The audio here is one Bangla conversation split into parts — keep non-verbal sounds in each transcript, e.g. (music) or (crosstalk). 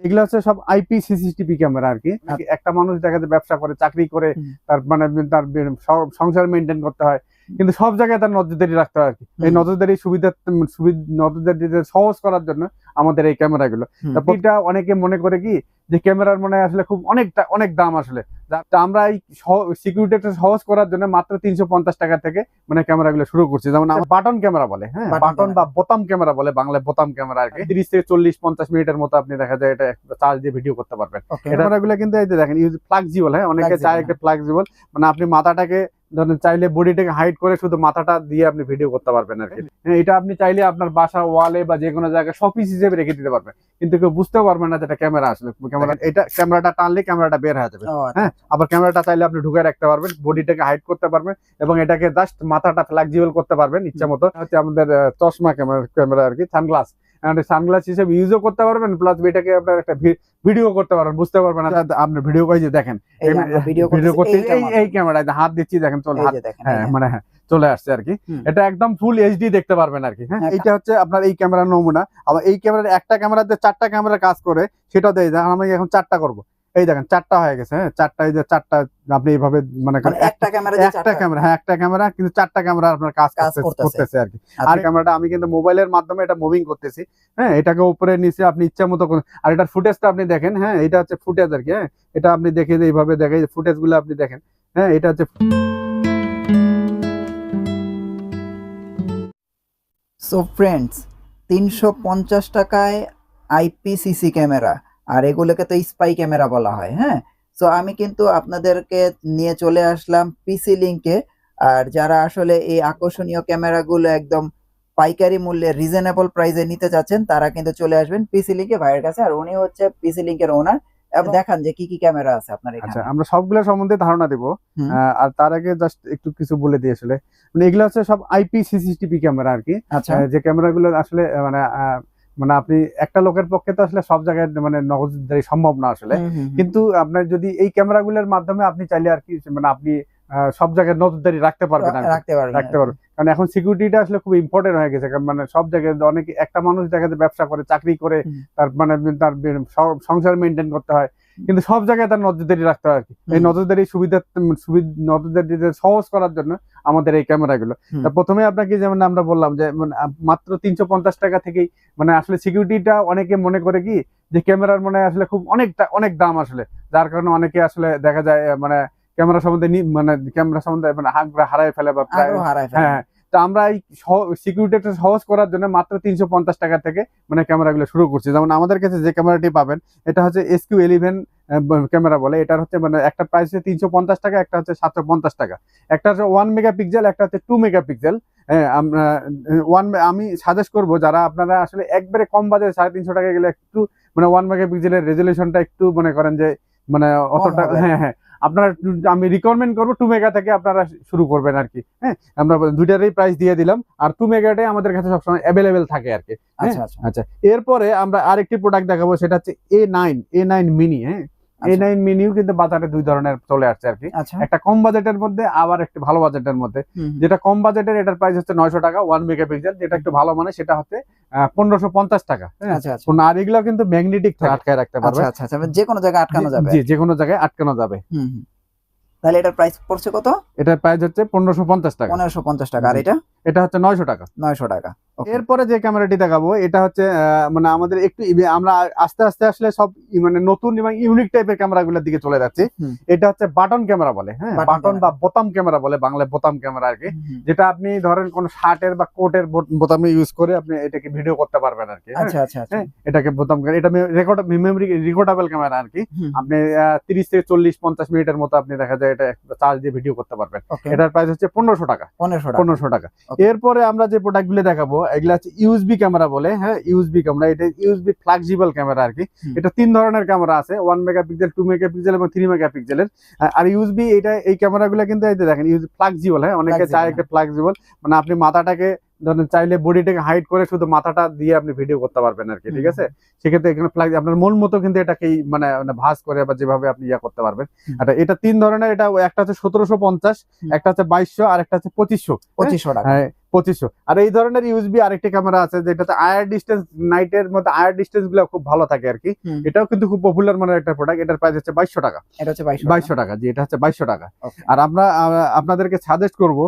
এগুলো হচ্ছে সব আইপি সিসিটিভি ক্যামেরা আর কি। একটা মানুষ দেখা যায় ব্যবসা করে চাকরি করে তার মানে তার সংসার মেনটেন করতে হয়। কিন্তু সব জায়গায় তার নজরদারি রাখতে হয় আর কি। এই নজরদারি সুবিধা সুবিধা নজরদারি সহজ করার জন্য আমাদের এই ক্যামেরাগুলো এটা অনেকে মনে করে কি যে ক্যামেরার মনে হয় আসলে খুব অনেকটা অনেক দাম আসলে। আমরা এই সিকিউরিটিটা সহজ করার জন্য মাত্র তিনশো পঞ্চাশ টাকা থেকে মানে ক্যামেরাগুলো শুরু করছি। যেমন বাটন ক্যামেরা বলে হ্যাঁ? বাটন বা বোতাম ক্যামেরা বলে বাংলায় বোতাম ক্যামেরা আর কি। তিরিশ থেকে চল্লিশ পঞ্চাশ মিনিটের মতো আপনি দেখা যায় এটা চার্জ দিয়ে ভিডিও করতে পারবেন। ক্যামেরা ক্যামেরাগুলো কিন্তু এই যে দেখেন ইউজ ফ্লাক্সিবল হ্যাঁ? অনেকে চায় একটা ফ্লাক্সিবল মানে আপনি মাথাটাকে ধরেন চাইলে বডিটাকে হাইড করে শুধু মাথাটা দিয়ে আপনি ভিডিও করতে পারবেন আর কি। হ্যাঁ, এটা আপনি চাইলে আপনার বাসা ওয়ালে বা যে কোনো জায়গায় শপিস হিসেবে রেখে দিতে পারবেন। কিন্তু কেউ বুঝতেও পারবেন না যে এটা ক্যামেরা আসলে ক্যামেরা এটা ক্যামেরাটা টানলে ক্যামেরাটা বের হয়ে যাবে। আচ্ছা। হ্যাঁ আবার ক্যামেরাটা চাইলে আপনি ঢুকে রাখতে পারবেন বডিটাকে হাইড করতে পারবেন এবং এটাকে জাস্ট মাথাটা ফ্লেক্সিবল করতে পারবেন ইচ্ছা মতো। হচ্ছে আমাদের চশমা ক্যামেরা ক্যামেরা আর কি সানগ্লাস সানগ্লাস হিসেবে ইউজও করতে পারবেন প্লাস এটাকে আপনার একটা ভিডিও করতে পারবেন বুঝতে পারবেন আপনার আপনি ভিডিও করে যে দেখেন এই ক্যামেরা ভিডিও করতে এই এই ক্যামেরায় হাত দিচ্ছি দেখেন চল হাত হ্যাঁ মানে হ্যাঁ চলে আসছে আর কি। এটা একদম ফুল এইচডি দেখতে পারবেন আর কি। হ্যাঁ এটা এইটা হচ্ছে আপনার এই ক্যামেরার নমুনা। আবার এই ক্যামেরার একটা ক্যামেরাতে চারটা ক্যামেরা কাজ করে সেটা দেয় আমি এখন চারটা করব। এই দেখেন চারটা হয়ে গেছে হ্যাঁ? চারটা এই যে চারটা আপনি এইভাবে মানে মানে একটা ক্যামেরা একটা ক্যামেরা হ্যাঁ একটা ক্যামেরা কিন্তু চারটা ক্যামেরা আপনার কাজ করতেছে- আর কি। আর ক্যামেরাটা আমি কিন্তু মোবাইলের মাধ্যমে এটা মুভিং করতেছি হ্যাঁ? এটাকে উপরে নিচে আপনি ইচ্ছা মতো আর এটার ফুটেজটা আপনি দেখেন হ্যাঁ? এটা হচ্ছে ফুটেজ আর কি হ্যাঁ? এটা আপনি দেখে এইভাবে দেখে ফুটেজগুলো আপনি দেখেন হ্যাঁ? এটা হচ্ছে সো ফ্রেন্ডস তিনশো পঞ্চাশ টাকায় আইপিসিসি ক্যামেরা আর এগুলোকে তো স্পাই ক্যামেরা বলা হয় হ্যাঁ? সো আমি কিন্তু আপনাদেরকে নিয়ে চলে আসলাম পিসি লিঙ্কে আর যারা আসলে এই আকর্ষণীয় ক্যামেরাগুলো একদম পাইকারি মূল্যে রিজনেবল প্রাইসে নিতে চাচ্ছেন তারা কিন্তু চলে আসবেন পিসি লিঙ্কে ভাইয়ের কাছে। আর উনি হচ্ছে পিসি লিঙ্কের ওনার দেখান যে কি কি ক্যামেরা আছে আপনার আচ্ছা আমরা সবগুলো সম্বন্ধে ধারণা দেবো। আর তার আগে জাস্ট একটু কিছু বলে দিয়ে আসলে। মানে এগুলো হচ্ছে সব আইপি সিসিটিভি ক্যামেরা আর কি। আচ্ছা। যে ক্যামেরাগুলো আসলে মানে মানে আপনি একটা লোকের পক্ষে তো আসলে সব জায়গায় মানে নজরদারি সম্ভব না আসলে। কিন্তু আপনার যদি এই ক্যামেরাগুলোর মাধ্যমে আপনি চাইলে আর কি মানে আপনি সব জায়গায় নজরদারি রাখতে পারবেন রাখতে পারবেন রাখতে পারবেন। কারণ এখন সিকিউরিটিটা আসলে খুব ইম্পর্টেন্ট হয়ে গেছে। কারণ মানে সব জায়গায় অনেক একটা মানুষ দেখা যায় ব্যবসা করে চাকরি করে তার মানে তার সংসার মেনটেন করতে হয়। কিন্তু সব জায়গায় তার নজরদারি রাখতে হয় আর কি। এই নজরদারি সুবিধা সুবিধা নজরদারি সহজ করার জন্য আমাদের এই ক্যামেরাগুলো। প্রথমে আপনাকে যেমন আমরা বললাম যে মানে মাত্র তিনশো পঞ্চাশ টাকা থেকেই মানে আসলে সিকিউরিটিটা অনেকে মনে করে কি যে ক্যামেরার মানে আসলে খুব অনেকটা অনেক দাম আসলে। যার কারণে অনেকে আসলে দেখা যায় মানে ক্যামেরা সম্বন্ধে মানে ক্যামেরা সম্বন্ধে মানে আগ্রহ হারায় ফেলে বা হারায় হ্যাঁ তো আমরা এই সিকিউরিটিটা সহজ করার জন্য মাত্র তিনশো পঞ্চাশ টাকা থেকে মানে ক্যামেরাগুলো শুরু করছি। যেমন আমাদের কাছে যে ক্যামেরাটি পাবেন এটা হচ্ছে এস কিউ ইলেভেন ক্যামেরা বলে। এটার হচ্ছে মানে একটা প্রাইস হচ্ছে তিনশো পঞ্চাশ টাকা একটা হচ্ছে সাতশো পঞ্চাশ টাকা। একটা হচ্ছে ওয়ান মেগা পিক্সেল একটা হচ্ছে টু মেগা পিক্সেল হ্যাঁ আমরা ওয়ান আমি সাজেস্ট করব যারা আপনারা আসলে একবারে কম বাজারে সাড়ে তিনশো টাকা গেলে একটু মানে ওয়ান মেগা পিক্সেলের রেজলিউশনটা একটু মনে করেন যে মানে অতটা হ্যাঁ হ্যাঁ। আপনারা আমি রিকমেন্ড করব টু মেগা থেকে আপনারা শুরু করবেন আর কি হ্যাঁ? আমরা দুইটারই প্রাইস দিয়ে দিলাম আর টু মেগাটাই আমাদের কাছে সবসময় অ্যাভেলেবেল থাকে আর কি আচ্ছা আচ্ছা। আচ্ছা এরপরে আমরা আরেকটি প্রোডাক্ট দেখাবো সেটা হচ্ছে A nine A nine mini হ্যাঁ? এ। নাইন মিনিও কিন্তু বাজারে দুই ধরনের চলে আসছে আর কি। আচ্ছা। একটা কম বাজেটের মধ্যে আবার একটি ভালো বাজেটের মধ্যে। যেটা কম বাজেটের এটার প্রাইস হচ্ছে নয়শো টাকা ওয়ান মেগা পিক্সেল যেটা একটু ভালো মানে সেটা হচ্ছে পনেরোশো পঞ্চাশ টাকা হ্যাঁ? আচ্ছা আচ্ছা। আর এগুলো কিন্তু ম্যাগনেটিক আটকায় রাখতে পারবে। আচ্ছা আচ্ছা আচ্ছা। যে কোনো জায়গায় আটকানো যাবে। জি যে কোনো জায়গায় আটকানো যাবে। তাহলে এটার প্রাইস পড়ছে কত? এটার প্রাইস হচ্ছে পনেরোশো পঞ্চাশ টাকা। পনেরোশো পঞ্চাশ টাকা। আর এটা? এটা হচ্ছে নয়শো টাকা। নয়শো টাকা. এরপরে যে ক্যামেরাটি দেখাবো এটা হচ্ছে আহ, মানে আমাদের একটু আমরা আস্তে আস্তে আসলে সব মানে নতুন এবং ইউনিক টাইপের ক্যামেরাগুলোর দিকে চলে যাচ্ছি। এটা হচ্ছে বাটন ক্যামেরা বলে হ্যাঁ? বাটন বা বোতাম ক্যামেরা বলে বাংলায় বোতাম ক্যামেরা আর কি। যেটা আপনি ধরেন কোন শার্টের বা কোটের বোতামে ইউজ করে আপনি এটাকে ভিডিও করতে পারবেন আর কি হ্যাঁ? আচ্ছা আচ্ছা আচ্ছা। হ্যাঁ, এটাকে বোতাম এটা রেকর্ড মেমোরি রেকর্ডেবল ক্যামেরা আর কি। আপনি তিরিশ থেকে চল্লিশ পঞ্চাশ মিনিটের মতো আপনি দেখা যায় এটা চার্জ দিয়ে ভিডিও করতে পারবেন। এটার প্রাইস হচ্ছে টাকা। পনেরোশো টাকা। পনেরোশো টাকা। এরপরে আমরা যে প্রোডাক্টগুলো দেখাবো এগুলা হচ্ছে ইউএসবি ক্যামেরা বলে হ্যাঁ ইউএসবি ক্যামেরা এটা ইউএসবি ফ্লেক্সিবল ক্যামেরা আর কি। এটা তিন ধরনের ক্যামেরা আছে one megapixel two megapixel এবং থ্রি মেগা পিক্সেলের আর ইউএসবি এটা এই ক্যামেরাগুলো কিন্তু এই যে দেখেন ইউজ ফ্লেক্সিবল হ্যাঁ অনেকে চায় একটা ফ্লেক্সিবল মানে আপনি মাথাটাকে ধরেন চাইলে বডিটাকে হাইড করে শুধু মাথাটা দিয়ে আপনি ভিডিও করতে পারবেন আর কি ঠিক আছে? সেক্ষেত্রে এখানে ফ্ল্যাগ আপনার মন মতো কিন্তু এটাকে মানে মানে ভাঁজ করে বা যেভাবে আপনি ইয়া করতে পারবেন। হুম। এটা এটা তিন ধরনের এটা একটা হচ্ছে সতেরোশো পঞ্চাশ একটা হচ্ছে বাইশশো আর একটা হচ্ছে পঁচিশশো পঁচিশশো টাকা। হ্যাঁ পঁচিশশো। আর এই ধরনের ইউএসবি আরেকটি ক্যামেরা আছে যেটাতে আয়ার ডিস্টেন্স নাইটের মধ্যে আয়ার ডিস্টেন্সগুলো খুব ভালো থাকে আর কি। এটাও কিন্তু খুব পপুলার মানের একটা প্রোডাক্ট এটার প্রাইস হচ্ছে বাইশশো টাকা। এটা হচ্ছে বাইশশো টাকা। জি এটা হচ্ছে বাইশশো টাকা। আর আমরা আপনাদেরকে সাজেস্ট করব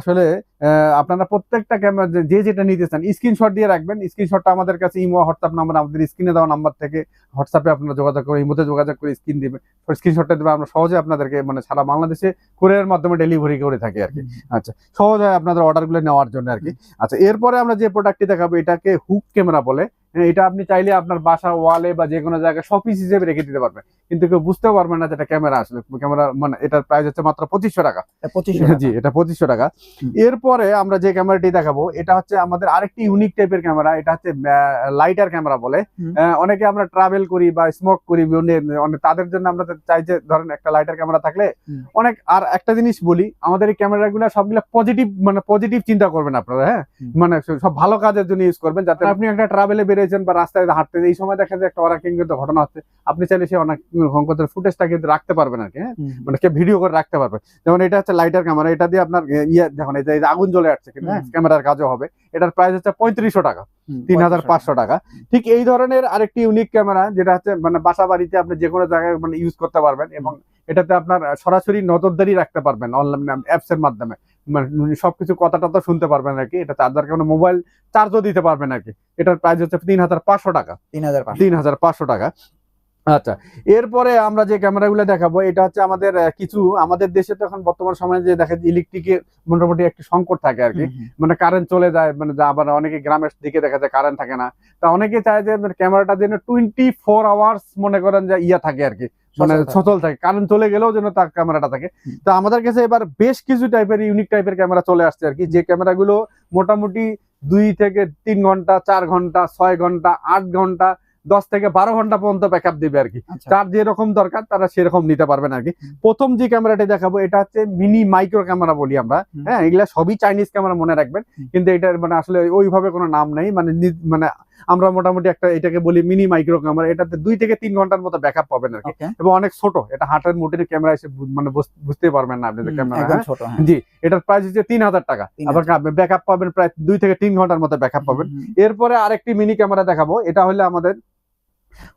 আসলে আহ, আপনারা প্রত্যেকটা ক্যামেরা যে যেটা নিতে চান স্ক্রিনশট দিয়ে রাখবেন। স্ক্রিনশটটা আমাদের কাছে ইমো হোয়াটসঅ্যাপ নাম্বার আমাদের স্ক্রিনে দেওয়া নাম্বার থেকে হোয়াটসঅ্যাপে আপনারা যোগাযোগ করে ইমোতে যোগাযোগ করে স্ক্রিন দেবে স্ক্রিনশটটা দেবে আমরা সহজে আপনাদেরকে মানে সারা বাংলাদেশে কোরিয়ার মাধ্যমে ডেলিভারি করে থাকি আর কি। আচ্ছা সহজ হয় আপনাদের অর্ডারগুলো নেওয়ার জন্য আর কি। আচ্ছা এরপরে আমরা যে প্রোডাক্টটি দেখাবো এটাকে হুক ক্যামেরা বলে। এটা আপনি চাইলে আপনার বাসা ওয়ালে বা যে কোনো জায়গায় শপিস হিসেবে রেখে দিতে পারবেন। কিন্তু কেউ বুঝতেও পারবেন না যে এটা ক্যামেরা আসলে ক্যামেরা মানে এটার প্রাইস হচ্ছে মাত্র পঁচিশশো টাকা। জি এটা পঁচিশশো টাকা। এরপরে আমরা যে ক্যামেরাটি দেখাবো এটা হচ্ছে আমাদের আরেকটি ইউনিক টাইপের ক্যামেরা এটা হচ্ছে লাইটার ক্যামেরা বলে। অনেকে আমরা ট্রাভেল করি বা স্মোক করি তাদের জন্য আমরা চাই যে ধরেন একটা লাইটার ক্যামেরা থাকলে অনেক আর একটা জিনিস বলি আমাদের এই ক্যামেরাগুলো সবগুলো পজিটিভ মানে পজিটিভ চিন্তা করবেন আপনারা হ্যাঁ? মানে সব ভালো কাজের জন্য ইউজ করবেন যাতে আপনি একটা ট্রাভেলে বেরিয়েছেন বা রাস্তায় হাঁটতে এই সময় দেখা যায় একটা ওরাকিং কিন্তু ঘটনা হচ্ছে। আপনি চাইলে সে অনেক ফুটেজটা কিন্তু রাখতে পারবেন আর কি হ্যাঁ? মানে কে ভিডিও করে রাখতে পারবে যেমন এটা হচ্ছে লাইটার ক্যামেরা এটা দিয়ে আপনার ইয়ে দেখুন এই যে আগুন জ্বলে আসছে কিন্তু হ্যাঁ? ক্যামেরার কাজও হবে। এটার প্রাইস হচ্ছে পঁয়ত্রিশশো টাকা তিন হাজার পাঁচশো টাকা। ঠিক এই ধরনের আরেকটি ইউনিক ক্যামেরা যেটা হচ্ছে মানে বাসা বাড়িতে আপনি যে কোনো জায়গায় মানে ইউজ করতে পারবেন এবং এটাতে আপনার সরাসরি নজরদারি রাখতে পারবেন অনলাইন অ্যাপস এর মাধ্যমে। মানে সবকিছু কথা টথা শুনতে পারবেন আর কি। এটা চার্জার কোনো মোবাইল চার্জও দিতে পারবেন আর কি। এটার প্রাইস হচ্ছে তিন হাজার পাঁচশো টাকা। তিন হাজার পাঁচশো। তিন হাজার পাঁচশো টাকা। আচ্ছা এরপরে আমরা যে ক্যামেরাগুলো দেখাবো এটা হচ্ছে আমাদের কিছু আমাদের দেশে তো এখন বর্তমান সময়ে যে দেখা যায় ইলেকট্রিকের মোটামুটি একটি সংকট থাকে আর কি। মানে কারেন্ট চলে যায় মানে যা আবার অনেকে গ্রামের দিকে দেখা যায় কারেন্ট থাকে না। তা অনেকে চায় যে মানে ক্যামেরাটা যেন টোয়েন্টি ফোর আওয়ার্স মনে করেন যে ইয়া থাকে আর কি। মানে সচল থাকে। কারেন্ট চলে গেলেও যেন তার ক্যামেরাটা থাকে। তো আমাদের কাছে এবার বেশ কিছু টাইপের ইউনিক টাইপের ক্যামেরা চলে আসছে আর কি। যে ক্যামেরাগুলো মোটামুটি দুই থেকে তিন ঘণ্টা চার ঘণ্টা ছয় ঘণ্টা আট ঘণ্টা দশ থেকে বারো ঘণ্টা পর্যন্ত ব্যাকআপ দিবে আর কি। আচ্ছা। যার যেরকম দরকার তারা সেরকম নিতে পারবেন আর কি। প্রথম যে ক্যামেরাটি দেখাবো এটা হচ্ছে মিনি মাইক্রো ক্যামেরা বলি আমরা। হ্যাঁ এগুলা সবই চাইনিজ ক্যামেরা মনে রাখবেন। কিন্তু এটার মানে আসলে ওইভাবে কোনো নাম নেই। মানে মানে আমরা মোটামুটি একটা এটাকে বলি মিনি মাইক্রো ক্যামেরা এটাতে দুই থেকে তিন ঘণ্টার মতো ব্যাকআপ পাবেন আর কি। এবং অনেক ছোট এটা হাটের মোটের ক্যামেরা এসে মানে বুঝতে পারবেন না আপনি যে ক্যামেরা ছোট হ্যাঁ। জি এটার প্রাইস হচ্ছে তিন হাজার টাকা। 3000 আবার ব্যাকআপ পাবেন প্রায় দুই থেকে তিন ঘণ্টার মতো ব্যাকআপ পাবেন। এরপরে আরেকটি মিনি ক্যামেরা দেখাবো এটা হলে আমাদের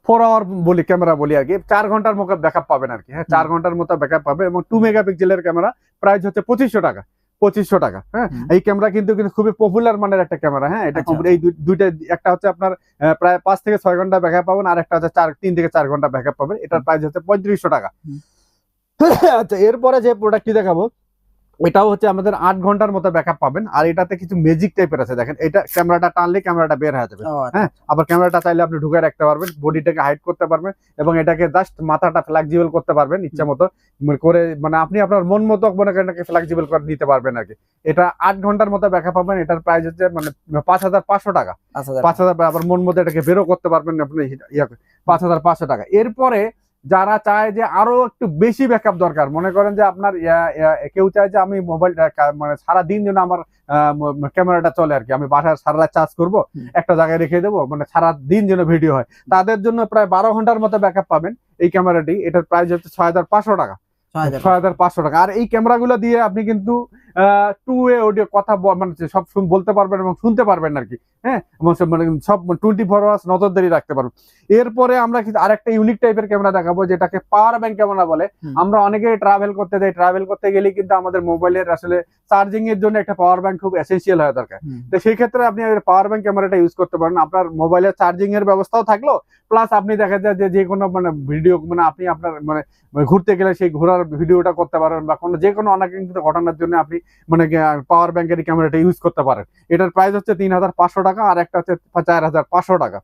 ফোর আওয়ার বলি ক্যামেরা বলি আর কি। চার ঘণ্টার মতো ব্যাকআপ পাবেন আর কি হ্যাঁ? চার ঘণ্টার মতো ব্যাকআপ পাবেন এবং টু মেগাপিক্সেলের ক্যামেরা প্রাইস হচ্ছে পঁচিশশো টাকা। পঁচিশশো টাকা হ্যাঁ? এই ক্যামেরা কিন্তু কিন্তু খুবই পপুলার মানের একটা ক্যামেরা হ্যাঁ? এটা আচ্ছা, এই দুইটা একটা হচ্ছে আপনার প্রায় পাঁচ থেকে ছয় ঘণ্টা ব্যাকআপ পাবেন আর একটা হচ্ছে চার তিন থেকে চার ঘণ্টা ব্যাকআপ পাবেন। এটার প্রাইস হচ্ছে পঁয়ত্রিশশো টাকা। (coughs) আচ্ছা এরপরে যে প্রোডাক্টটি দেখাবো এটাও হচ্ছে আমাদের আট ঘণ্টার মতো ব্যাকআপ পাবেন। আর এটাতে কিছু ম্যাজিক টাইপের আছে। দেখেন এটা ক্যামেরাটা টানলে ক্যামেরাটা বের হয়ে যাবে। আচ্ছা। হ্যাঁ? আবার ক্যামেরাটা চাইলে আপনি ঢুকে রাখতে পারবেন বডিটাকে হাইড করতে পারবেন এবং এটাকে জাস্ট মাথাটা ফ্লেক্সিবল করতে পারবেন ইচ্ছা মতো। মানে করে মানে আপনি আপনার মন মতো মনে করেন এটাকে ফ্লেক্সিবল করে নিতে পারবেন আর কি। এটা আট ঘণ্টার মতো ব্যাকআপ পাবেন এটার প্রাইস হচ্ছে মানে পাঁচ হাজার পাঁচশো টাকা। পাঁচ হাজার আবার মন মতো এটাকে বেরো করতে পারবেন আপনি ইয়া পাঁচ হাজার পাঁচশো টাকা। এরপরে যারা চায় যে আরও একটু বেশি ব্যাকআপ দরকার মনে করেন যে আপনার কেউ চায় যে আমি মোবাইলটা মানে সারা দিন যেন আমার ক্যামেরাটা চলে আর কি। আমি বাসায় সারা রাত চার্জ করব একটা জায়গায় রেখে দেবো মানে সারা দিন যেন ভিডিও হয়। তাদের জন্য প্রায় বারো ঘণ্টার মতো ব্যাকআপ পাবেন এই ক্যামেরাটি এটার প্রাইস হচ্ছে ছয় হাজার পাঁচশো টাকা। ছয় হাজার পাঁচশো টাকা। আর এই ক্যামেরাগুলো দিয়ে আপনি কিন্তু টু এ অডিও কথা মানে সব বলতে পারবেন এবং শুনতে পারবেন আর কি হ্যাঁ? মানে সব টোয়েন্টি ফোর আওয়ার্স নজরদারি রাখতে পারবেন। এরপরে আমরা কিন্তু আরেকটা ইউনিক টাইপের ক্যামেরা দেখাবো যেটাকে পাওয়ার ব্যাংক ক্যামেরা বলে। আমরা অনেকে ট্রাভেল করতে যাই ট্রাভেল করতে গেলে কিন্তু আমাদের মোবাইলের আসলে চার্জিং এর জন্য একটা পাওয়ার ব্যাংক খুব এসেন্সিয়াল হয়ে দরকার তো সেই ক্ষেত্রে আপনি পাওয়ার ব্যাংক ক্যামেরাটা ইউজ করতে পারেন। আপনার মোবাইলের চার্জিং এর ব্যবস্থাও থাকল প্লাস আপনি দেখা যায় যে যে কোনো মানে ভিডিও মানে আপনি আপনার মানে ঘুরতে গেলে সেই ঘোরার ভিডিওটা করতে পারেন বা কোনো যে কোনো অনাকাঙ্ক্ষিত ঘটনার জন্য আপনি মানে পাওয়ার ব্যাংকের ক্যামেরাটা ইউজ করতে পারেন। এটার প্রাইস হচ্ছে তিন হাজার পাঁচশো টাকা আর একটা হচ্ছে চার হাজার পাঁচশো টাকা।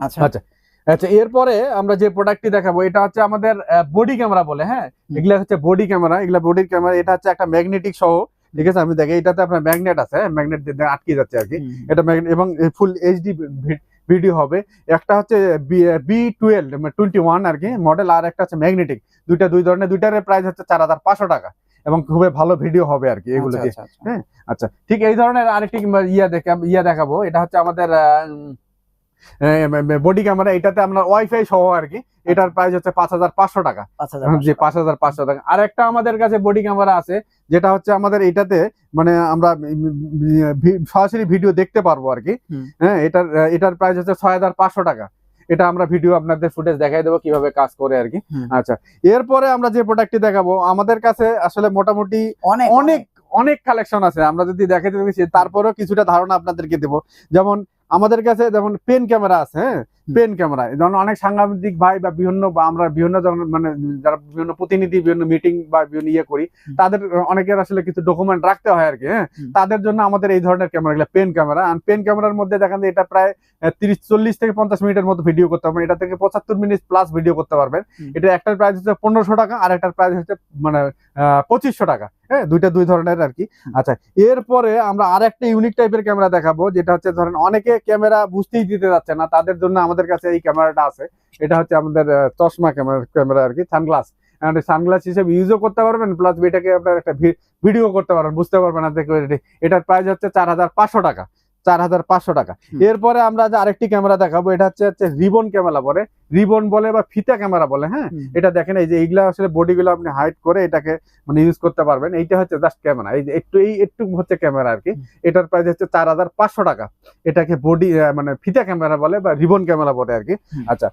আচ্ছা। আচ্ছা। আচ্ছা এরপরে আমরা যে প্রোডাক্টটি দেখাবো এটা হচ্ছে আমাদের বডি ক্যামেরা বলে হ্যাঁ। এগুলা হচ্ছে বডি ক্যামেরা এগুলা বডির ক্যামেরা এটা হচ্ছে একটা ম্যাগনেটিক সহ। ঠিক আছে? আমি দেখি এটাতে আপনার ম্যাগনেট আছে ম্যাগনেট আটকে যাচ্ছে আর কি। এটা এবং ফুল এইচডি ভিডিও হবে। একটা হচ্ছে বি টুয়েলভ টোয়েন্টি ওয়ান আর কি মডেল আর একটা হচ্ছে ম্যাগনেটিক দুইটা দুই ধরনের দুইটার প্রাইস হচ্ছে চার হাজার পাঁচশো টাকা। এবং খুবই ভালো ভিডিও হবে আর কি এগুলো আচ্ছা, আচ্ছা, আচ্ছা। আচ্ছা ঠিক এই ধরনের আরেকটি ইয়া দেখে ইয়া দেখাবো। এটা হচ্ছে আমাদের বডি ক্যামেরা এটাতে আমরা ওয়াইফাই সহ আর কি। এটার প্রাইস হচ্ছে পাঁচ হাজার পাঁচশো টাকা। পাঁচ হাজার জি পাঁচ হাজার পাঁচশো টাকা। আর একটা আমাদের কাছে বডি ক্যামেরা আছে যেটা হচ্ছে আমাদের এটাতে মানে আমরা সরাসরি ভিডিও দেখতে পারব আর কি। হ্যাঁ এটার এটার প্রাইস হচ্ছে ছয় হাজার পাঁচশো টাকা। এটা আমরা ভিডিও আপনাদের ফুটেজ দেখাই দেবো কীভাবে কাজ করে আর কি। আচ্ছা এরপরে আমরা যে প্রোডাক্টটি দেখাবো আমাদের কাছে আসলে মোটামুটি অনেক অনেক অনেক কালেকশন আছে। আমরা যদি দেখাতে দেখি তারপরেও কিছুটা ধারণা আপনাদেরকে দেবো। যেমন আমাদের কাছে যেমন পেন ক্যামেরা আছে হ্যাঁ? পেন ক্যামেরা যেমন অনেক সাংবাদিক ভাই বা বিভিন্ন বা আমরা বিভিন্ন ধরনের মানে যারা বিভিন্ন প্রতিনিধি বিভিন্ন মিটিং বা বিভিন্ন ইয়ে করি তাদের অনেকের আসলে কিছু ডকুমেন্ট রাখতে হয় আর কি হ্যাঁ তাদের জন্য আমাদের এই ধরনের ক্যামেরা পেন ক্যামেরা আর পেন ক্যামেরার মধ্যে দেখেন যে এটা প্রায় তিরিশ চল্লিশ থেকে পঞ্চাশ মিনিটের মতো ভিডিও করতে পারবেন এটা থেকে পঁচাত্তর মিনিট প্লাস ভিডিও করতে পারবেন। এটা একটার প্রাইস হচ্ছে পনেরোশো টাকা আর একটার প্রাইস হচ্ছে মানে পঁচিশশো টাকা। হ্যাঁ দুইটা দুই ধরনের আর কি। আচ্ছা এরপরে আমরা আর একটা ইউনিক টাইপের ক্যামেরা দেখাবো যেটা হচ্ছে ধরেন অনেকে ক্যামেরা বুঝতেই দিতে যাচ্ছে না তাদের জন্য আমাদের কাছে এই ক্যামেরাটা আছে। এটা হচ্ছে আমাদের চশমা ক্যামেরা ক্যামেরা আর কি সানগ্লাস সানগ্লাস হিসেবে ইউজও করতে পারবেন প্লাস এটাকে আপনার একটা ভিডিও করতে পারবেন বুঝতে পারবেন না এটার প্রাইস হচ্ছে চার হাজার পাঁচশো টাকা। চার হাজার পাঁচশো টাকা। এরপরে আমরা যে আরেকটি ক্যামেরা দেখাবো এটা হচ্ছে হচ্ছে রিবন ক্যামেরা বলে। রিবন বলে বা ফিতা ক্যামেরা বলে হ্যাঁ? এটা দেখেন এই যে এইগুলা আসলে বডিগুলো আপনি হাইট করে এটাকে মানে ইউজ করতে পারবেন। এইটা হচ্ছে জাস্ট ক্যামেরা এই যে একটু এই একটু হচ্ছে ক্যামেরা আর কি এটার প্রাইস হচ্ছে চার হাজার পাঁচশো টাকা। এটাকে বডি মানে ফিতা ক্যামেরা বলে বা রিবন ক্যামেরা বলে আর কি আচ্ছা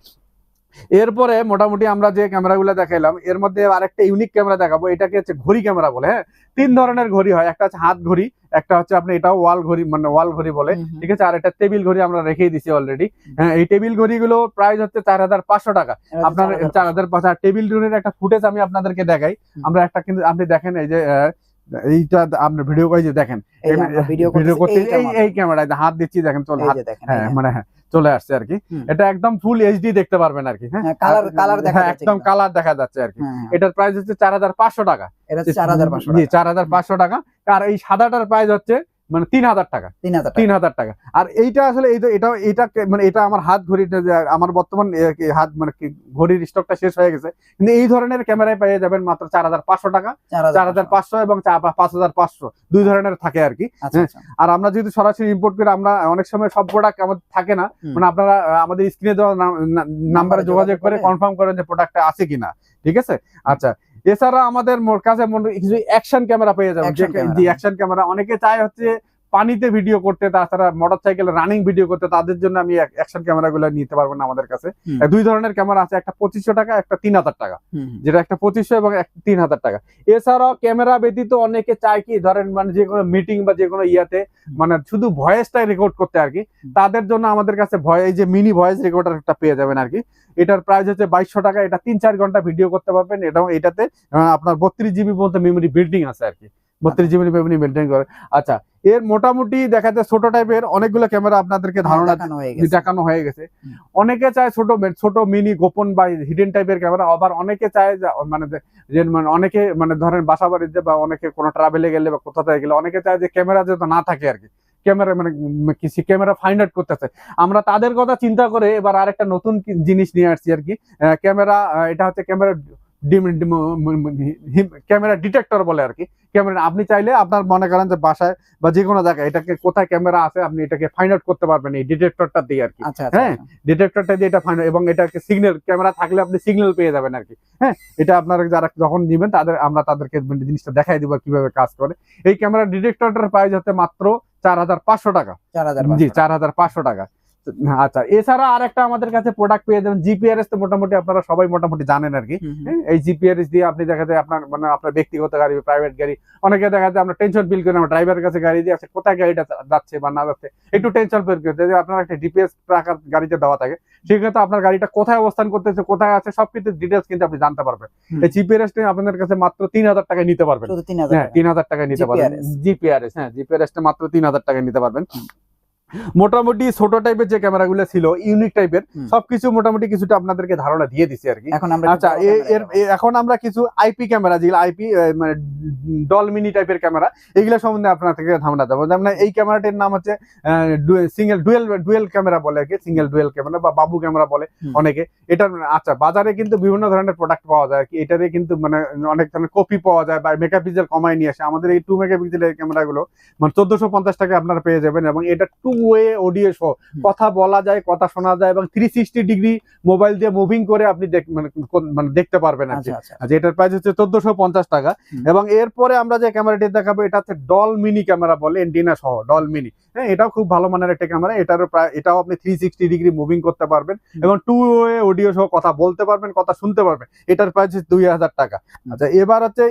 এরপরে মোটামুটি আমরা যে ক্যামেরাগুলো দেখাইলাম এর মধ্যে আরেকটা ইউনিক ক্যামেরা দেখাবো এটাকে হচ্ছে ঘড়ি ক্যামেরা বলে হ্যাঁ? তিন ধরনের ঘড়ি হয় একটা হচ্ছে হাত ঘড়ি একটা হচ্ছে আপনি এটাও ওয়াল ঘড়ি মানে ওয়াল ঘড়ি বলে। ঠিক আছে? আর একটা টেবিল ঘড়ি আমরা রেখেই দিছি অলরেডি হ্যাঁ? এই টেবিল ঘড়িগুলো প্রাইস হচ্ছে চার হাজার পাঁচশো টাকা। আপনার চার হাজার পাঁচ টেবিল রুমের একটা ফুটেজ আমি আপনাদেরকে দেখাই। আমরা একটা কিন্তু আপনি দেখেন এই যে আহ, এইটা আপনার ভিডিও করে যে দেখেন ভিডিও করতে এই ক্যামেরায় হাত দিচ্ছি দেখেন চলে হাত হ্যাঁ মানে হ্যাঁ চলে আসছে আর কি। এটা একদম ফুল এইচডি দেখতে পারবেন আর কি হ্যাঁ? কালার কালার দেখা হ্যাঁ, যাচ্ছে একদম কালার দেখা যাচ্ছে আর কি। হ্যাঁ, হ্যাঁ। এটার প্রাইস হচ্ছে চার হাজার পাঁচশো টাকা। এটা হচ্ছে চার হাজার পাঁচশো জি চার হাজার পাঁচশো টাকা। আর এই সাদাটার প্রাইস হচ্ছে মানে তিন হাজার টাকা। তিন হাজার তিন হাজার টাকা। আর এইটা আসলে এই এটা এটা মানে এটা আমার হাত ঘড়িটা আমার বর্তমান হাত মানে ঘড়ির স্টকটা শেষ হয়ে গেছে। কিন্তু এই ধরনের ক্যামেরায় পেয়ে যাবেন মাত্র চার হাজার পাঁচশো টাকা। চার হাজার পাঁচশো। এবং পাঁচ হাজার পাঁচশো। দুই ধরনের থাকে আর কি। আচ্ছা আচ্ছা। আর আমরা যেহেতু সরাসরি ইম্পোর্ট করে আমরা অনেক সময় সব প্রোডাক্ট আমাদের থাকে না। মানে আপনারা আমাদের স্ক্রিনে দেওয়া নাম্বারে যোগাযোগ করে। কনফার্ম করেন যে প্রোডাক্টটা আছে কিনা। ঠিক আছে? আচ্ছা এছাড়া আমাদের কাছে মনে- কিছু অ্যাকশন ক্যামেরা পেয়ে যাবেন। অ্যাকশন ক্যামেরা অনেকে চায় হচ্ছে পানিতে ভিডিও করতে তাছাড়া মোটর সাইকেল রানিং ভিডিও করতে তাদের জন্য আমি অ্যাকশন ক্যামেরা গুলো নিতে পারব না আমাদের কাছে। দুই ধরনের ক্যামেরা আছে একটা পঁচিশশো টাকা একটা তিন হাজার টাকা। যেটা একটা পঁচিশশো এবং তিন হাজার টাকা। এছাড়াও ক্যামেরা ব্যতীত অনেকে চায় কি ধরেন মানে যে কোনো মিটিং বা যে কোনো ইয়াতে মানে শুধু ভয়েসটাই রেকর্ড করতে আর কি। তাদের জন্য আমাদের কাছে ভয় এই যে মিনি ভয়েস রেকর্ডারটা পেয়ে যাবেন আর কি। এটার প্রাইস হচ্ছে বাইশশো টাকা এটা তিন চার ঘণ্টা ভিডিও করতে পারবেন এবং এটাতে আপনার বত্রিশ জিবি পর্যন্ত মেমোরি বিল্ডিং আছে আর কি। বত্রিশ জিবি মেমোরি বিল্ডিং করে। আচ্ছা এর মোটামুটি দেখা যায় ছোট টাইপের অনেকগুলো ক্যামেরা আপনাদেরকে ধারণা দেখানো হয়ে গেছে হয়ে অনেকে চায় ছোট ছোট মিনি গোপন বা হিডেন টাইপের ক্যামেরা আবার অনেকে চায় যে মানে মানে অনেকে মানে ধরেন বাসা বাড়িতে বা অনেকে কোনো ট্রাভেলে গেলে বা কোথাও গেলে অনেকে চায় যে ক্যামেরা যাতে না থাকে আর কি ক্যামেরা মানে কিছু ক্যামেরা ফাইন্ড আউট করতেছে আমরা তাদের কথা চিন্তা করে এবার আরেকটা নতুন জিনিস নিয়ে আসছি আর কি ক্যামেরা এটা হচ্ছে ক্যামেরা ক্যামেরা ডিটেক্টর বলে আর কি ক্যামেরা আপনি চাইলে আপনার মনে করেন যে বাসায় বা যে কোনো জায়গায় এটাকে কোথায় ক্যামেরা আছে আপনি এটাকে ফাইন্ড আউট করতে পারবেন এই ডিটেক্টরটা দিয়ে আর কি। আচ্ছা আচ্ছা হ্যাঁ। ডিটেক্টরটা দিয়ে এটা ফাইন্ড এবং এটাকে সিগন্যাল ক্যামেরা থাকলে আপনি সিগন্যাল পেয়ে যাবেন আর কি। হ্যাঁ এটা আপনারা যারা যখন নেবেন তাদের আমরা তাদেরকে জিনিসটা দেখাই দিব কীভাবে কাজ করে। এই ক্যামেরা ডিটেক্টরটার প্রাইস হচ্ছে মাত্র চার হাজার পাঁচশো টাকা। চার হাজার জি চার হাজার পাঁচশো টাকা। আচ্ছা এছাড়া আরেকটা আমাদের কাছে প্রোডাক্ট পেয়ে যাবেন জিপিআরএস তো মোটামুটি আপনারা সবাই মোটামুটি জানেন আর কি। এই জিপিআরএস দিয়ে আপনি দেখা যায় আপনার মানে আপনার ব্যক্তিগত গাড়ি প্রাইভেট গাড়ি অনেকে দেখা যায় আমরা টেনশন ফিল করি আমরা ড্রাইভারের কাছে গাড়ি দিয়ে আসে কোথায় গাড়িটা যাচ্ছে বা না যাচ্ছে একটু টেনশন ফিল করতে যে আপনার একটা ডিপিএস ট্রাকার গাড়িতে দেওয়া থাকে সেক্ষেত্রে আপনার গাড়িটা কোথায় অবস্থান করতেছে কোথায় আছে সবকিছু ডিটেলস কিন্তু আপনি জানতে পারবেন। এই জিপিআরএস আপনাদের কাছে মাত্র তিন হাজার টাকায় নিতে পারবেন। তিন হাজার হ্যাঁ তিন হাজার টাকায় নিতে পারবেন। জিপিআরএস হ্যাঁ জিপিআরএস টা মাত্র তিন হাজার টাকায় নিতে পারবেন। মোটামুটি ছোট টাইপের যে ক্যামেরাগুলো ছিল ইউনিক টাইপের সবকিছু মোটামুটি কিছুটা আপনাদেরকে ধারণা দিয়ে দিছি আর কি। এখন আমরা আচ্ছা এখন আমরা কিছু আইপি ক্যামেরা যেগুলো আইপি মানে ডল মিনি টাইপের ক্যামেরা এগুলো সম্বন্ধে আপনার থেকে ধারণা দেবো। যেমন এই ক্যামেরাটির নাম হচ্ছে সিঙ্গেল ডুয়েল ডুয়েল ক্যামেরা বলে আর কি সিঙ্গেল ডুয়েল ক্যামেরা বা বাবু ক্যামেরা বলে অনেকে। এটা আচ্ছা বাজারে কিন্তু বিভিন্ন ধরনের প্রোডাক্ট পাওয়া যায় আর কি। এটারে কিন্তু মানে অনেক ধরনের কপি পাওয়া যায় বা মেগাপিক্সেল কমায় নিয়ে আসে। আমাদের এই টু মেগাপিক্সেলের ক্যামেরাগুলো মানে চোদ্দশো পঞ্চাশ টাকা আপনারা পেয়ে যাবেন এবং এটা টু ওয়ে অডিও সহ কথা বলা যায় কথা শোনা যায় এবং থ্রি সিক্সটি ডিগ্রি মোবাইল দিয়ে মুভিং করে আপনি দেখ- মানে মানে দেখতে পারবেন আচ্ছা আচ্ছা। আচ্ছা এটার প্রাইস হচ্ছে চোদ্দশো পঞ্চাশ টাকা। এবং এরপরে আমরা যে ক্যামেরাটি দেখাবো এটা হচ্ছে ডল মিনি ক্যামেরা বলে এন্টিনা সহ ডল মিনি হ্যাঁ এটাও খুব ভালো মানের একটা ক্যামেরা এটারও প্রায় এটাও আপনি থ্রি সিক্সটি ডিগ্রি মুভিং করতে পারবেন এবং টু ওয়ে অডিও সহ কথা বলতে পারবেন কথা শুনতে পারবেন। এটার প্রাইস হচ্ছে দুই হাজার টাকা। আচ্ছা এবার হচ্ছে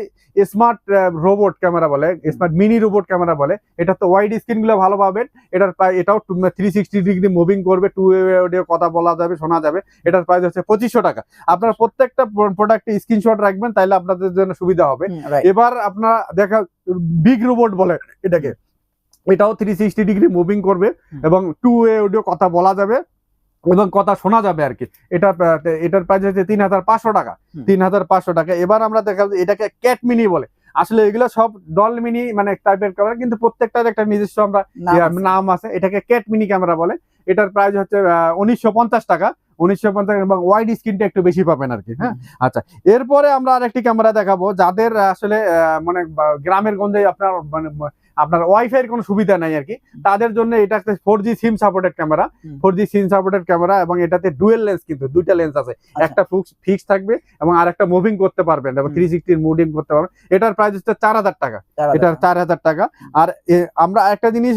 স্মার্ট রোবট ক্যামেরা বলে স্মার্ট মিনি রোবট ক্যামেরা বলে এটা তো ওয়াইড স্ক্রিনগুলো ভালো পাবেন এটার প্রায় এটাও থ্রি সিক্সটি ডিগ্রি মুভিং করবে টু অডিও কথা বলা যাবে শোনা যাবে। এটার প্রাইস হচ্ছে পঁচিশশো টাকা। আপনার প্রত্যেকটা প্রোডাক্টে স্ক্রিনশট রাখবেন তাহলে আপনাদের জন্য সুবিধা হবে। এবার আপনার দেখা বিগ রোবট বলে এটাকে। এটাও থ্রি সিক্সটি ডিগ্রি মুভিং করবে এবং টু ওয়ে অডিও কথা বলা যাবে এবং কথা শোনা যাবে আর কি। এটা এটার প্রাইস হচ্ছে তিন হাজার পাঁচশো টাকা। তিন হাজার পাঁচশো টাকা। এবার আমরা দেখা এটাকে ক্যাট মিনি বলে। আসলে এগুলো সব ডল মিনি মানে টাইপের ক্যামেরা কিন্তু প্রত্যেকটার একটা নিজস্ব আমরা নাম আছে। এটাকে ক্যাট মিনি ক্যামেরা বলে। এটার প্রাইস হচ্ছে উনিশশো পঞ্চাশ টাকা। উনিশশো পঞ্চাশ এবং ওয়াইড স্ক্রিনটা একটু বেশি পাবেন আর কি হ্যাঁ? আচ্ছা এরপরে আমরা আরেকটি ক্যামেরা দেখাবো যাদের আসলে মানে গ্রামের গঞ্জে আপনার মানে আপনার ওয়াইফাই এর কোনো সুবিধা নাই আর কি। তাদের জন্য এটা একটা four G SIM supported camera four G SIM supported camera এবং এটাতে ডুয়েল লেন্স কিন্তু দুইটা লেন্স আছে। আচ্ছা। একটা ফিক্স থাকবে এবং আর একটা মুভিং করতে পারবেন এবং থ্রি সিক্সটির মুভিং করতে পারবেন। এটার প্রাইস হচ্ছে চার হাজার টাকা। এটার চার হাজার টাকা। আর আমরা একটা জিনিস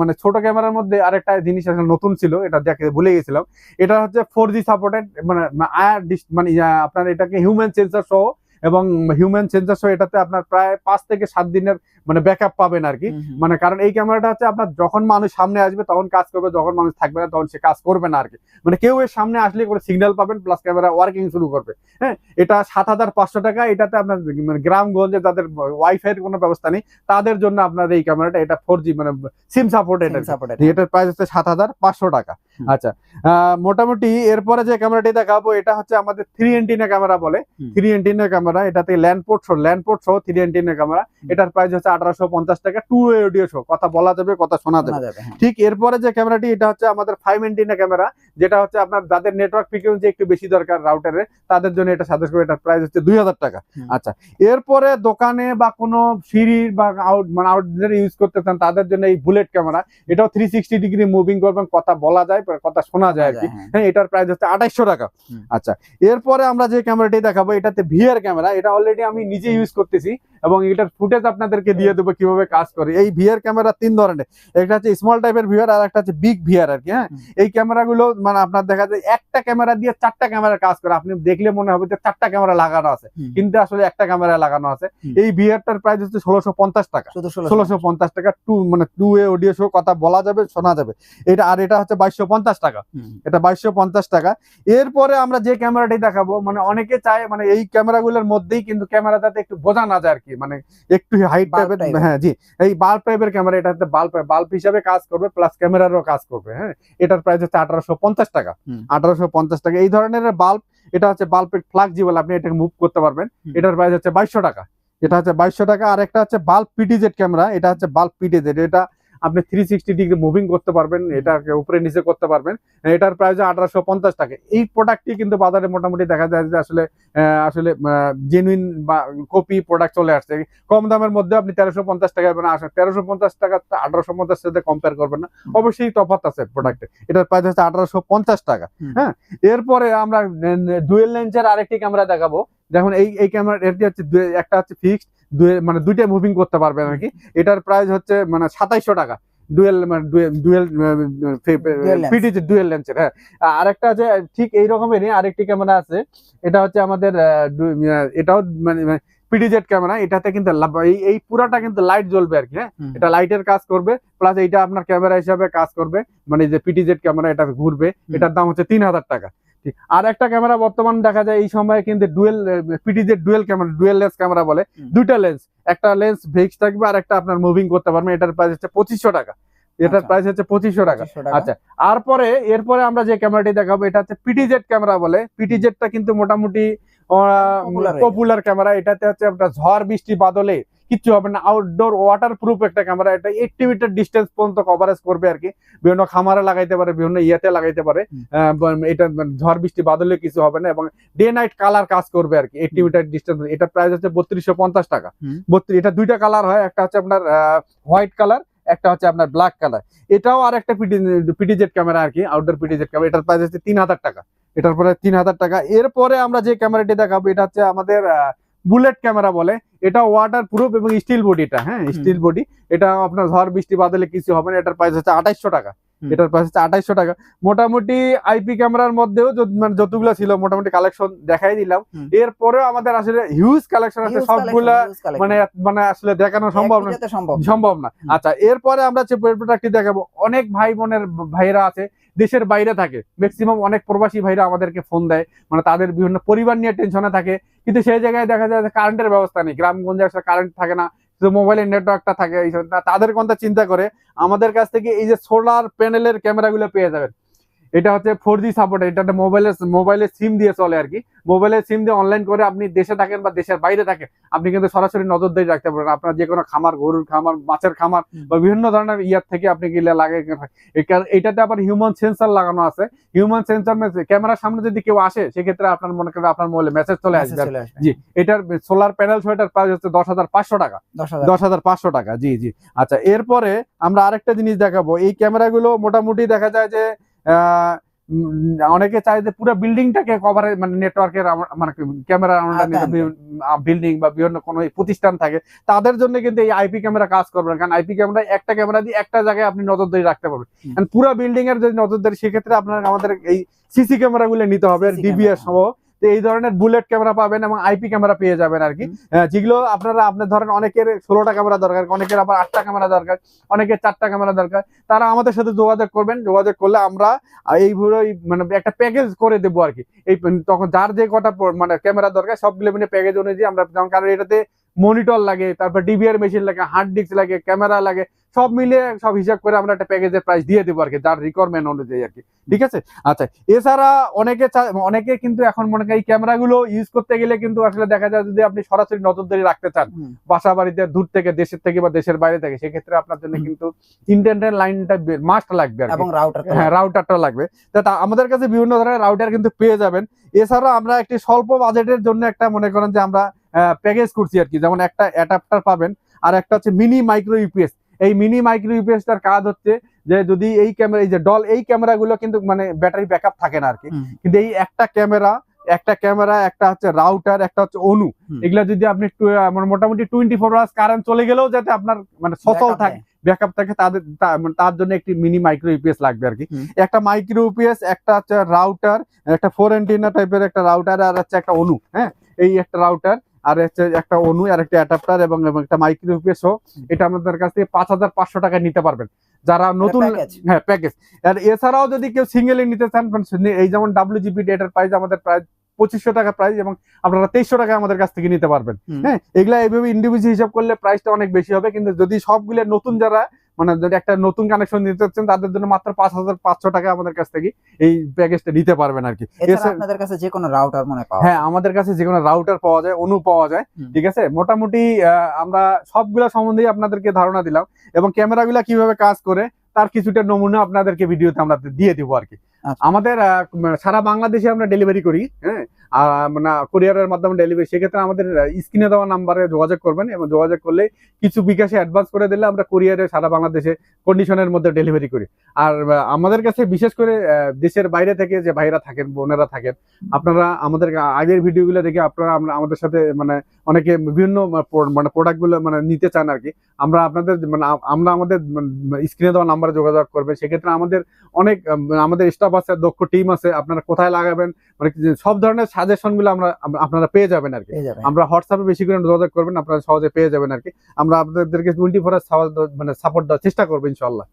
মানে ছোট ক্যামেরার মধ্যে আরেকটা জিনিস আসলে নতুন ছিল এটা দেখে ভুলে গেছিলাম। এটা হচ্ছে ফোর জি সাপোর্টেড মানে আয়ার মানে আপনার এটাকে হিউম্যান সেন্সর সহ এবং হিউম্যান সেন্সর সহ এটাতে আপনার প্রায় পাঁচ থেকে সাত দিনের মানে ব্যাকআপ পাবেন আর কি। মানে কারণ এই ক্যামেরাটা হচ্ছে আপনার যখন মানুষ সামনে আসবে তখন কাজ করবে যখন মানুষ থাকবে না তখন সে কাজ করবে না আর কি। মানে কেউ এর সামনে আসলে করে সিগন্যাল পাবেন প্লাস ক্যামেরা ওয়ার্কিং শুরু করবে। হ্যাঁ এটা সাত হাজার পাঁচশো টাকা এটাতে আপনার মানে গ্রামগঞ্জে যাদের ওয়াইফাই এর কোনো ব্যবস্থা নেই তাদের জন্য আপনার এই ক্যামেরাটা এটা ফোর জি মানে সিম Sim supported, এটার প্রাইস হচ্ছে সাত হাজার পাঁচশো টাকা। আচ্ছা আহ, মোটামুটি এরপরে যে ক্যামেরাটি দেখাবো এটা হচ্ছে আমাদের থ্রি এন্টিনা ক্যামেরা বলে। থ্রি এন্টিনা ক্যামেরা এটাতে ল্যান্ডপোর্ট সহ ল্যান্ডপোর্ট সহ থ্রি এন্টিনা ক্যামেরা এটার প্রাইস হচ্ছে আঠারোশো পঞ্চাশ টাকা টু অডিও সহ কথা বলা যাবে কথা শোনা যাবে। হ্যাঁ। ঠিক এরপরে যে ক্যামেরাটি এটা হচ্ছে আমাদের ফাইভ এন্টিনা ক্যামেরা যেটা হচ্ছে আপনার যাদের নেটওয়ার্ক ফ্রিকোয়েন্সি একটু বেশি দরকার রাউটারে তাদের জন্য এটা সাজেস্ট করে এটার প্রাইস হচ্ছে দুই হাজার টাকা। আচ্ছা এরপরে দোকানে বা কোনো সিঁড়ি বা আউট মানে আউটডোর ইউজ করতে চান তাদের জন্য এই বুলেট ক্যামেরা এটাও থ্রি সিক্সটি ডিগ্রি মুভিং করবেন কথা বলা যায়। কথা শোনা যায় আর কি। হ্যাঁ। হ্যাঁ। এটার প্রাইস হচ্ছে আঠাইশশো টাকা। আচ্ছা এরপরে আমরা যে ক্যামেরাটি দেখাবো এটাতে ভিআর ক্যামেরা এটা অলরেডি আমি নিজে ইউজ করতেছি। এবং এটার ফুটেজ আপনাদেরকে দিয়ে দেবো কীভাবে কাজ করে। এই ভিআর ক্যামেরা তিন ধরনের। একটা হচ্ছে স্মল টাইপের ভিআর আর একটা হচ্ছে বিগ ভিআর আর কি হ্যাঁ। এই ক্যামেরাগুলো মানে আপনার দেখা যায় একটা ক্যামেরা দিয়ে চারটা ক্যামেরা কাজ করে। আপনি দেখলে মনে হবে যে চারটা ক্যামেরা লাগানো আছে। কিন্তু আসলে একটা ক্যামেরা লাগানো আছে। এই ভিআরটার প্রাইস হচ্ছে ষোলোশো পঞ্চাশ টাকা। ষোলোশো। ষোলোশো। পঞ্চাশ টাকা টু মানে টু এ অডিও শো কথা বলা যাবে শোনা যাবে। এটা আর এটা হচ্ছে বাইশশো পঞ্চাশ টাকা। এটা বাইশশো পঞ্চাশ টাকা। এরপরে আমরা যে ক্যামেরাটি দেখাবো মানে অনেকে চায় মানে এই ক্যামেরাগুলোর মধ্যেই কিন্তু ক্যামেরা যাতে একটু বোঝা না যায় আর কি মানে একটু হাইট টাইপের হ্যাঁ জি। এই বাল্ব টাইপের ক্যামেরা এটা বাল্ব বাল্ব হিসাবে কাজ করবে প্লাস ক্যামেরারও কাজ করবে হ্যাঁ। এটার প্রাইস হচ্ছে আঠারোশো পঞ্চাশ টাকা। আঠারোশো পঞ্চাশ টাকা। এই ধরনের বাল্ব এটা হচ্ছে বাল্বের ফ্লাক্সিবল আপনি এটাকে মুভ করতে পারবেন। এটার প্রাইস হচ্ছে বাইশশো টাকা। এটা হচ্ছে বাইশশো টাকা। আর একটা হচ্ছে বাল্ব পিটিজেড ক্যামেরা এটা হচ্ছে বাল্ব পিটিজেড এটা আপনি থ্রি সিক্সটি ডিগ্রি মুভিং করতে পারবেন এটাকে উপরে নিচে করতে পারবেন। এটার প্রাইস আঠারোশো পঞ্চাশ টাকা। এই প্রোডাক্টটি কিন্তু বাজারে মোটামুটি দেখা যায় যে আসলে আসলে জেনুইন বা কপি প্রোডাক্ট চলে আসছে। কম দামের মধ্যে আপনি তেরোশো পঞ্চাশ টাকা মানে আসেন। তেরোশো পঞ্চাশ টাকা আঠারোশো পঞ্চাশ সাথে কম্পেয়ার করবেন না। অবশ্যই তফাৎ আছে প্রোডাক্টে এটার প্রাইস হচ্ছে আঠারোশো পঞ্চাশ টাকা। হ্যাঁ? এরপরে আমরা ডুয়েল লেন্সের আরেকটি ক্যামেরা দেখাবো। দেখুন এই এই ক্যামেরা এটি হচ্ছে একটা হচ্ছে ফিক্সড মানে দুইটা মুভিং করতে পারবেন আর কি। এটার প্রাইস হচ্ছে মানে সাতাইশশো টাকা। ডুয়েল মানে ডুয়েল lens। ডুয়েল লেন্সের হ্যাঁ। আর একটা আছে ঠিক এই রকমেরই আরেকটি ক্যামেরা আছে। এটা হচ্ছে আমাদের এটাও মানে পিডিজেড ক্যামেরা এটাতে কিন্তু এই এই পুরাটা কিন্তু লাইট জ্বলবে আর কি হ্যাঁ। এটা লাইটের কাজ করবে প্লাস এইটা আপনার ক্যামেরা হিসাবে কাজ করবে। মানে যে পিটিজেড ক্যামেরা এটা ঘুরবে। এটার দাম হচ্ছে তিন হাজার টাকা। ঠিক। আর একটা ক্যামেরা বর্তমান দেখা যায় এই সময় কিন্তু dual PTZ dual camera dual lens camera বলে। দুইটা লেন্স একটা লেন্স ফিক্স থাকবে আর একটা আপনার মুভিং করতে পারবেন। এটার প্রাইস হচ্ছে পঁচিশশো টাকা। এটার আচ্ছা। প্রাইস হচ্ছে পঁচিশশো টাকা। আচ্ছা আর পরে এরপরে আমরা যে ক্যামেরাটি দেখাবো এটা হচ্ছে পিটিজেড ক্যামেরা বলে। পিটিজেডটা কিন্তু মোটামুটি পপুলার ক্যামেরা। এটাতে হচ্ছে আপনার ঝড় বৃষ্টি বাদলে কিচ্ছু হবে না। আউটডোর ওয়াটার প্রুফ একটা ক্যামেরা এটা এইটটি মিটার ডিস্টেন্স পর্যন্ত কভারেজ করবে আর কি। বিভিন্ন খামারে লাগাইতে পারে বিভিন্ন ইয়েতে লাগাইতে পারে। আহ, এটা মানে ঝড় বৃষ্টি বাদলে কিছু হবে না এবং ডে নাইট কালার কাজ করবে আর কি এইটটি মিটার ডিস্টেন্স এটা প্রাইস হচ্ছে বত্রিশশো পঞ্চাশ টাকা। বত্রিশ এটা দুইটা কালার হয় একটা হচ্ছে আপনার হোয়াইট কালার একটা হচ্ছে আপনার ব্ল্যাক কালার এটাও আর একটা পিটিজেড ক্যামেরা আর কি আউটডোর পিটিজেড ক্যামেরা এটার প্রাইস হচ্ছে তিন হাজার টাকা। এটার পরে তিন হাজার টাকা। এরপরে আমরা যে ক্যামেরাটি দেখাবো এটা হচ্ছে আমাদের বুলেট ক্যামেরা বলে। এটা ওয়াটার প্রুফ এবং স্টিল বডিটা হ্যাঁ স্টিল বডি এটা আপনার ঝড় বৃষ্টি বাদলে কিছু হবে না এটার প্রাইস হচ্ছে আঠাইশশো টাকা। এটার প্রাইস হচ্ছে আঠাইশশো টাকা। মোটামুটি আইপি ক্যামেরার মধ্যেও মানে যতগুলো ছিল মোটামুটি কালেকশন দেখাই দিলাম। এরপরেও আমাদের আসলে হিউজ কালেকশন আছে সবগুলা। মানে মানে আসলে দেখানো সম্ভব না। সম্ভব না। আচ্ছা এরপরে আমরা যে প্রোডাক্টটি দেখাবো অনেক ভাই বোনের ভাইরা আছে দেশের বাইরে থাকে। ম্যাক্সিমাম অনেক প্রবাসী ভাইরা আমাদেরকে ফোন দেয় মানে তাদের বিভিন্ন পরিবার নিয়ে টেনশনে থাকে। কিন্তু সেই জায়গায় দেখা যায় কারেন্টের ব্যবস্থা নেই। গ্রামগঞ্জে আসলে কারেন্ট থাকে না। শুধু মোবাইলের নেটওয়ার্কটা থাকে এইসব তাদের কোনটা চিন্তা করে? আমাদের কাছ থেকে এই যে সোলার প্যানেলের ক্যামেরাগুলো পেয়ে যাবেন। এটা হচ্ছে ফোর জি সাপোর্ট এটা একটা মোবাইলের মোবাইলের সিম দিয়ে চলে আর কি। মোবাইলের সিম দিয়ে অনলাইন করে আপনি দেশে থাকেন বা দেশের বাইরে থাকেন আপনি কিন্তু সরাসরি নজরদারি রাখতে পারেন। আপনার যে কোনো খামার গরুর খামার মাছের খামার বা বিভিন্ন ধরনের ইয়ার থেকে আপনি গিলে লাগে এটাতে আবার হিউম্যান সেন্সর লাগানো আছে। হিউম্যান সেন্সর ক্যামেরার সামনে যদি কেউ আসে সেক্ষেত্রে আপনার মনে করেন আপনার মোবাইলে মেসেজ চলে আসবে। জি এটার সোলার প্যানেল সোয়েটার প্রাইস হচ্ছে দশ হাজার পাঁচশো টাকা। দশ হাজার। পাঁচশো টাকা জি জি। আচ্ছা এরপরে আমরা আরেকটা জিনিস দেখাবো। এই ক্যামেরাগুলো মোটামুটি দেখা যায় যে অনেকে চায় যে পুরো বিল্ডিংটাকে কভারে মানে নেটওয়ার্কের মানে ক্যামেরা আওতায় বিল্ডিং বা বিভিন্ন কোনো প্রতিষ্ঠান থাকে তাদের জন্য কিন্তু এই আইপি ক্যামেরা কাজ করবে না। কারণ আইপি ক্যামেরা একটা ক্যামেরা দিয়ে একটা জায়গায় আপনি নজরদারি রাখতে পারবেন। পুরো বিল্ডিং এর যদি নজরদারি সেক্ষেত্রে আপনার আমাদের এই সিসি ক্যামেরাগুলো নিতে হবে ডিবিএস সহ। তো এই ধরনের বুলেট ক্যামেরা পাবেন এবং আইপি ক্যামেরা পেয়ে যাবেন আর কি। যেগুলো আপনারা আপনার ধরেন অনেকের ষোলোটা ক্যামেরা দরকার অনেকের আবার আটটা ক্যামেরা দরকার অনেকের চারটা ক্যামেরা দরকার। তারা আমাদের সাথে যোগাযোগ করবেন যোগাযোগ করলে আমরা এই মানে একটা প্যাকেজ করে দেবো আর কি। এই তখন যার যে কটা মানে ক্যামেরা দরকার সবগুলো মিলে প্যাকেজ অনুযায়ী আমরা যেমন কারণ এটাতে মনিটর লাগে তারপর ডিভিআর মেশিন লাগে হার্ড ডিস্ক লাগে ক্যামেরা লাগে সব মিলিয়ে সব হিসাব করে আমরা একটা প্যাকেজের প্রাইস দিয়ে দেবো আর কি যার রিকোয়ারমেন্ট অনুযায়ী আর কি ঠিক আছে? আচ্ছা এছাড়া অনেকে অনেকে কিন্তু এখন মনে করেন এই ক্যামেরাগুলো ইউজ করতে গেলে কিন্তু আসলে দেখা যায় যদি আপনি সরাসরি নজরদারি রাখতে চান বাসা বাড়িতে দূর থেকে দেশের থেকে বা দেশের বাইরে থেকে সেক্ষেত্রে আপনার জন্য কিন্তু ইন্টারনেট লাইনটা মাস্ট লাগবে এবং রাউটার হ্যাঁ রাউটারটা লাগবে। তা তা আমাদের কাছে বিভিন্ন ধরনের রাউটার কিন্তু পেয়ে যাবেন। এছাড়া আমরা একটি স্বল্প বাজেটের জন্য একটা মনে করেন যে আমরা প্যাকেজ করছি আর কি। যেমন একটা অ্যাডাপ্টার পাবেন আর একটা হচ্ছে মিনি মাইক্রো ইউপিএস এই মিনি মাইক্রো ইউপিএসটার কাজ হচ্ছে যে যদি এই ক্যামেরা এই যে ডল এই ক্যামেরাগুলো কিন্তু মানে ব্যাটারি ব্যাকআপ থাকে না আর কি কিন্তু এই একটা ক্যামেরা একটা ক্যামেরা একটা হচ্ছে রাউটার একটা হচ্ছে অনু। এগুলা যদি আপনি মানে মোটামুটি টোয়েন্টি ফোর আওয়ার্স কারেন্ট চলে গেলেও যাতে আপনার মানে সচল থাকে ব্যাকআপ থাকে তাদের মানে তার জন্য একটি মিনি মাইক্রো ইউপিএস লাগবে আর কি একটা মাইক্রো ইউপিএস একটা হচ্ছে রাউটার একটা ফোর এন্টিনা টাইপের একটা রাউটার আর হচ্ছে একটা অনু হ্যাঁ? এই একটা রাউটার আর হচ্ছে একটা অনু আর একটা অ্যাডাপ্টার এবং একটা মাইক্রো ইউপিএস এটা আমাদের কাছ থেকে পাঁচ হাজার পাঁচশো টাকা নিতে পারবেন। যারা নতুন হ্যাঁ প্যাকেজ আর এছাড়াও যদি কেউ সিঙ্গেলে নিতে চান এই যেমন ডাব্লিউ জিপি এটার প্রাইস আমাদের প্রায় পঁচিশশো টাকা প্রাইস এবং আপনারা তেইশশো টাকা আমাদের কাছ থেকে নিতে পারবেন। হ্যাঁ এগুলা এইভাবে ইন্ডিভিজুয়াল হিসাব করলে প্রাইসটা অনেক বেশি হবে। কিন্তু যদি সবগুলো নতুন যারা মানে যদি একটা নতুন কানেকশন নিতে চাচ্ছেন তাদের জন্য মাত্র পাঁচ হাজার পাঁচশো টাকা আমাদের কাছ থেকে এই প্যাকেজটা নিতে পারবেন আর কি। আপনাদের কাছে যে কোনো রাউটার মনে পাওয়া হ্যাঁ আমাদের কাছে যে কোনো রাউটার পাওয়া যায় অনু পাওয়া যায় ঠিক আছে? মোটামুটি আমরা সবগুলা সম্বন্ধেই আপনাদেরকে ধারণা দিলাম এবং ক্যামেরাগুলা কীভাবে কাজ করে তার কিছুটা নমুনা আপনাদেরকে ভিডিওতে আমরা দিয়ে দিব আর কি। আমাদের মানে সারা বাংলাদেশে আমরা ডেলিভারি করি হ্যাঁ? আর মানে কোরিয়ারের মাধ্যমে ডেলিভারি সেক্ষেত্রে আমাদের স্ক্রিনে দেওয়া নাম্বারে যোগাযোগ করবেন এবং যোগাযোগ করলে কিছু বিকাশে অ্যাডভান্স করে দিলে আমরা কোরিয়ারে সারা বাংলাদেশে কন্ডিশনের মধ্যে ডেলিভারি করি। আর আমাদের কাছে বিশেষ করে দেশের বাইরে থেকে যে ভাইরা থাকেন, বোনেরা থাকেন, আপনারা আমাদের আগের ভিডিওগুলো দেখে আপনারা আমাদের সাথে মানে অনেকে বিভিন্ন মানে প্রোডাক্টগুলো মানে নিতে চান আর কি আমরা আপনাদের মানে আমরা আমাদের স্ক্রিনে দেওয়া নাম্বারে যোগাযোগ করবে সেক্ষেত্রে আমাদের অনেক আমাদের স্টাফ আছে দক্ষ টিম আছে আপনারা কোথায় লাগাবেন মানে সব ধরনের সাজেশনগুলো আমরা আপনারা পেয়ে যাবেন আর কি। আমরা হোয়াটসঅ্যাপে বেশি করে যোগাযোগ করবেন আপনারা সহজে পেয়ে যাবেন আর কি। আমরা আপনাদেরকে টোয়েন্টি ফোর মানে সাপোর্ট দেওয়ার চেষ্টা করব ইনশাল্লাহ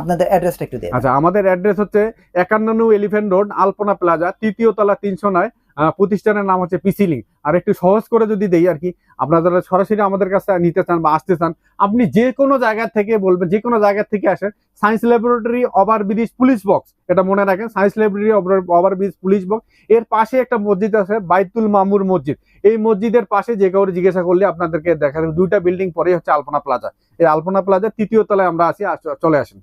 আপনাদের অ্যাড্রেসটা একটু দিন। আচ্ছা আমাদের অ্যাড্রেস হচ্ছে একান্ন এলিফেন্ট রোড আলপনা প্লাজা তৃতীয় তলা তিনশো নয় প্রতিষ্ঠানের নাম হচ্ছে পিসিলিং আর একটু সহজ করে যদি দেই আর কি, আপনারা যারা সরাসরি আমাদের কাছে নিতে চান বা আসতে চান, আপনি যে কোনো জায়গা থেকে বলবেন, যে কোনো জায়গা থেকে আসেন science laboratory over bridge police box এটা মনে রাখেন science laboratory over bridge police box এর পাশে একটা মসজিদ আছে, বাইতুল মামুর মসজিদ। এই মসজিদের পাশে যে কাউরে জিজ্ঞাসা করলে আপনাদেরকে দেখা দুইটা বিল্ডিং পরেই হচ্ছে আলপনা প্লাজা এই আলপনা প্লাজার তৃতীয় তলায় আমরা আসি চলে আসেন।